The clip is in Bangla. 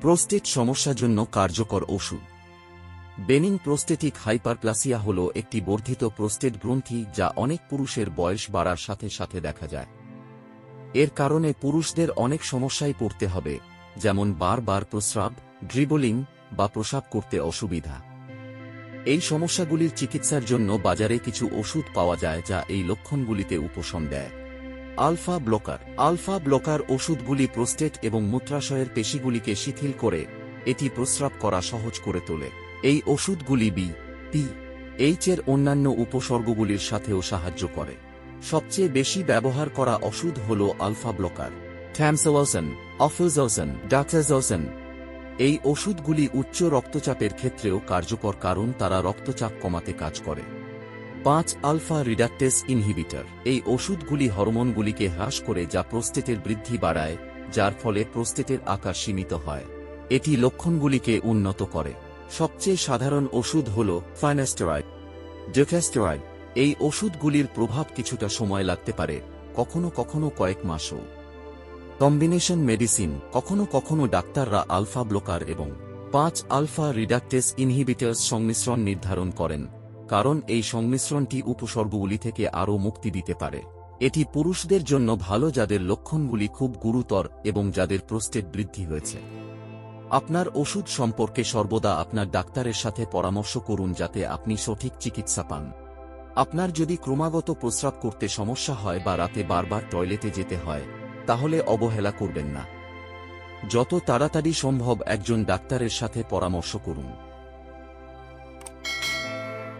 প্রোস্টেট সমস্যার জন্য কার্যকর ওষুধ। বেনিং প্রোস্টেটিক হাইপারপ্লাসিয়া হল একটি বর্ধিত প্রোস্টেট গ্রন্থি যা অনেক পুরুষের বয়স বাড়ার সাথে সাথে দেখা যায়। এর কারণে পুরুষদের অনেক সমস্যায় পড়তে হবে, যেমন বারবার প্রস্রাব, ড্রিবলিং বা প্রসাব করতে অসুবিধা। এই সমস্যাগুলির চিকিৎসার জন্য বাজারে কিছু ওষুধ পাওয়া যায় যা এই লক্ষণগুলিতে উপশম দেয়। Alpha blocker. আলফা ব্লকার ওষুধগুলি প্রোস্টেট এবং মূত্রাশয়ের পেশিগুলিকে শিথিল করে এটি প্রস্রাব করা সহজ করে তোলে। এই ওষুধগুলি বি পি এইচ এর অন্যান্য উপসর্গগুলির সাথেও সাহায্য করে। সবচেয়ে বেশি ব্যবহার করা ওষুধ হল আলফা ব্লকার। থ্যামসোয়াসন অফিউজোসন ডাক্সাজোসন এই ওষুধগুলি উচ্চ রক্তচাপের ক্ষেত্রেও কার্যকর কারণ তারা রক্তচাপ কমাতে কাজ করে। পাঁচ আলফা রিডাক্টেস ইনহিবিটর। এই ওষুধগুলি হরমোনগুলিকে হ্রাস করে যা প্রোস্টেটের বৃদ্ধি বাড়ায়, যার ফলে প্রোস্টেটের আকার সীমিত হয়। এটি লক্ষণগুলিকে উন্নত করে। সবচেয়ে সাধারণ ওষুধ হল ফাইনাস্টেরয়েড ডেফাস্টেরয়েড এই ওষুধগুলির প্রভাব কিছুটা সময় লাগতে পারে, কখনো কখনো কয়েক মাসও। Combination medicine. কখনো কখনো ডাক্তাররা আলফা ব্লকার এবং পাঁচ আলফা রিডাক্টেস ইনহিবিটার্স সংমিশ্রণ নির্ধারণ করেন। কারণ এই সংমিশ্রণটি উপসর্গগুলি থেকে আরও মুক্তি দিতে পারে। এটি পুরুষদের জন্য ভালো যাদের লক্ষণগুলি খুব গুরুতর এবং যাদের প্রোস্টেট বৃদ্ধি হয়েছে। আপনার ওষুধ সম্পর্কে সর্বদা আপনার ডাক্তারের সাথে পরামর্শ করুন যাতে আপনি সঠিক চিকিৎসা পান। আপনার যদি ক্রমাগত প্রস্রাব করতে সমস্যা হয় বা রাতে বারবার টয়লেটে যেতে হয়, তাহলে অবহেলা করবেন না। যত তাড়াতাড়ি সম্ভব একজন ডাক্তারের সাথে পরামর্শ করুন।